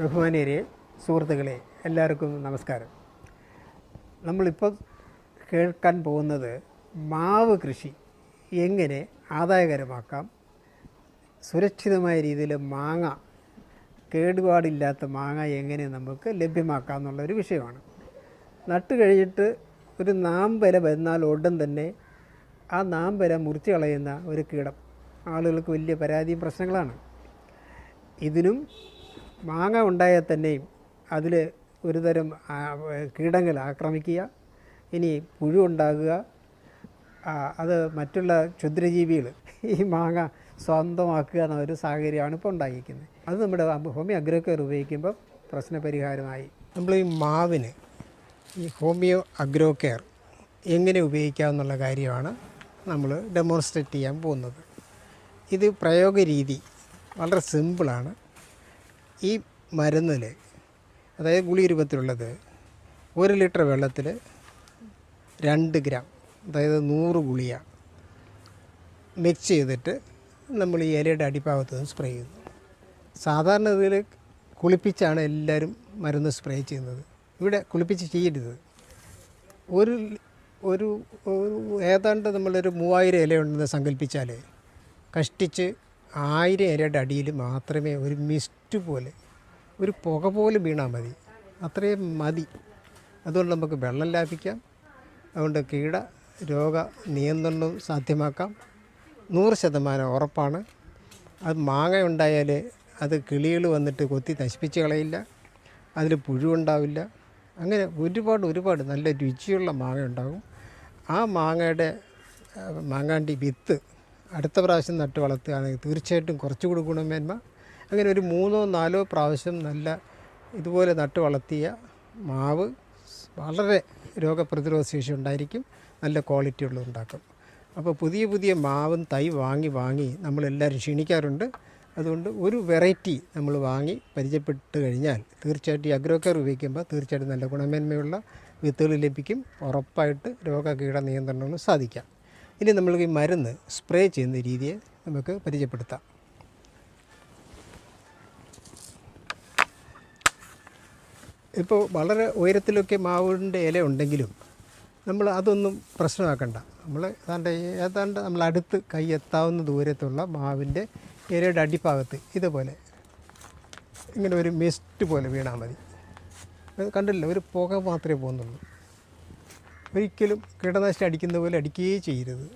ബഹുമാനീയരെ സുഹൃത്തുക്കളെ എല്ലാവർക്കും നമസ്കാരം. നമ്മളിപ്പോൾ കേൾക്കാൻ പോകുന്നത് മാവ് കൃഷി എങ്ങനെ ആദായകരമാക്കാം സുരക്ഷിതമായ രീതിയിൽ മാങ്ങ കേടുപാടില്ലാത്ത മാങ്ങ എങ്ങനെ നമുക്ക് ലഭ്യമാക്കാം എന്നുള്ളൊരു വിഷയമാണ്. നട്ട് കഴിഞ്ഞിട്ട് ഒരു നാമ്പര വന്നാൽ ഉടൻ തന്നെ ആ നാമ്പര മുറിച്ച് കളയുന്ന ഒരു കീടം ആളുകൾക്ക് വലിയ പരാതിയും പ്രശ്നങ്ങളാണ്. ഇതിനും മാങ്ങ ഉണ്ടായാൽ തന്നെയും അതിൽ ഒരുതരം കീടങ്ങൾ ആക്രമിക്കുക ഇനി പുഴു ഉണ്ടാകുക അത് മറ്റുള്ള ക്ഷുദ്രജീവികൾ ഈ മാങ്ങ സ്വന്തമാക്കുക എന്ന ഒരു സാഹചര്യമാണ് ഇപ്പോൾ ഉണ്ടായിരിക്കുന്നത്. അത് നമ്മുടെ ഹോമിയോ അഗ്രോകെയർ ഉപയോഗിക്കുമ്പോൾ പ്രശ്നപരിഹാരമായി. നമ്മൾ ഈ മാവിന് ഈ ഹോമിയോ അഗ്രോ കെയർ എങ്ങനെ ഉപയോഗിക്കാം എന്നുള്ള കാര്യമാണ് നമ്മൾ ഡെമോൺസ്ട്രേറ്റ് ചെയ്യാൻ പോകുന്നത്. ഇത് പ്രയോഗ രീതി വളരെ സിമ്പിളാണ്. ഈ മരുന്നിൽ അതായത് ഗുളി രൂപത്തിലുള്ളത് ഒരു ലിറ്റർ വെള്ളത്തിൽ രണ്ട് ഗ്രാം അതായത് നൂറ് ഗുളിയ മിക്സ് ചെയ്തിട്ട് നമ്മൾ ഈ ഇലയുടെ അടിഭാഗത്ത് നിന്ന് സ്പ്രേ ചെയ്യുന്നു. സാധാരണ ഇതിൽ കുളിപ്പിച്ചാണ് എല്ലാവരും മരുന്ന് സ്പ്രേ ചെയ്യുന്നത്. ഇവിടെ കുളിപ്പിച്ച് ചെയ്യരുത്. ഒരു ഒരു ഏതാണ്ട് നമ്മളൊരു മൂവായിരം ഇല ഉണ്ടെന്ന് സങ്കല്പിച്ചാൽ കഷ്ടിച്ച് ആയിരം ഇലയുടെ അടിയിൽ മാത്രമേ ഒരു മിസ്റ്റ് പോലെ ഒരു പുക പോലെ വീണാൽ മതി. അത്രയും മതി. അതുകൊണ്ട് നമുക്ക് വെള്ളം ലാഭിക്കാം. അതുകൊണ്ട് കീട രോഗ നിയന്ത്രണവും സാധ്യമാക്കാം. നൂറ് ശതമാനം ഉറപ്പാണ്. അത് മാങ്ങ ഉണ്ടായാൽ അത് കിളികൾ വന്നിട്ട് കൊത്തി നശിപ്പിച്ച് കളയില്ല. അതിൽ പുഴുണ്ടാവില്ല അങ്ങനെ ഒരുപാട് ഒരുപാട് നല്ല രുചിയുള്ള മാങ്ങ ഉണ്ടാകും. ആ മാങ്ങയുടെ മാങ്ങാണ്ടി വിത്ത് അടുത്ത പ്രാവശ്യം നട്ട് വളർത്തുകയാണെങ്കിൽ തീർച്ചയായിട്ടും കുറച്ചുകൂടി ഗുണമേന്മ. അങ്ങനെ ഒരു മൂന്നോ നാലോ പ്രാവശ്യം നല്ല ഇതുപോലെ നട്ട് വളർത്തിയ മാവ് വളരെ രോഗപ്രതിരോധ ശേഷി ഉണ്ടായിരിക്കും. നല്ല ക്വാളിറ്റി ഉള്ളതുണ്ടാക്കും അപ്പോൾ പുതിയ പുതിയ മാവും തൈ വാങ്ങി വാങ്ങി നമ്മളെല്ലാവരും ക്ഷീണിക്കാറുണ്ട്. അതുകൊണ്ട് ഒരു വെറൈറ്റി നമ്മൾ വാങ്ങി പരിചയപ്പെട്ട് കഴിഞ്ഞാൽ തീർച്ചയായിട്ടും ഈ അഗ്രോ കെയർ ഉപയോഗിക്കുമ്പോൾ തീർച്ചയായിട്ടും നല്ല ഗുണമേന്മയുള്ള വിത്തുകൾ ലഭിക്കും. ഉറപ്പായിട്ട് രോഗ കീട നിയന്ത്രണങ്ങൾ സാധിക്കാം. ഇനി നമ്മൾ ഈ മരുന്ന് സ്പ്രേ ചെയ്യുന്ന രീതിയെ നമുക്ക് പരിചയപ്പെടുത്താം. ഇപ്പോൾ വളരെ ഉയരത്തിലൊക്കെ മാവിന്റെ ഇല ഉണ്ടെങ്കിലും നമ്മൾ അതൊന്നും പ്രശ്നമാക്കണ്ട. നമ്മൾ ഏതാണ്ട് ഏതാണ്ട് നമ്മൾ അടുത്ത് കൈ എത്താവുന്ന ദൂരത്തുള്ള മാവിന്റെ ഇലയുടെ അടിഭാഗത്ത് ഇതുപോലെ ഇങ്ങനെ ഒരു മിസ്റ്റ് പോലെ വീണാൽ മതി. കണ്ടില്ല? ഒരു പുക മാത്രമേ പോകുന്നുള്ളൂ. ഒരിക്കലും കീടനാശിനി അടിക്കുന്ന പോലെ അടിക്കുകയേ ചെയ്യരുത്.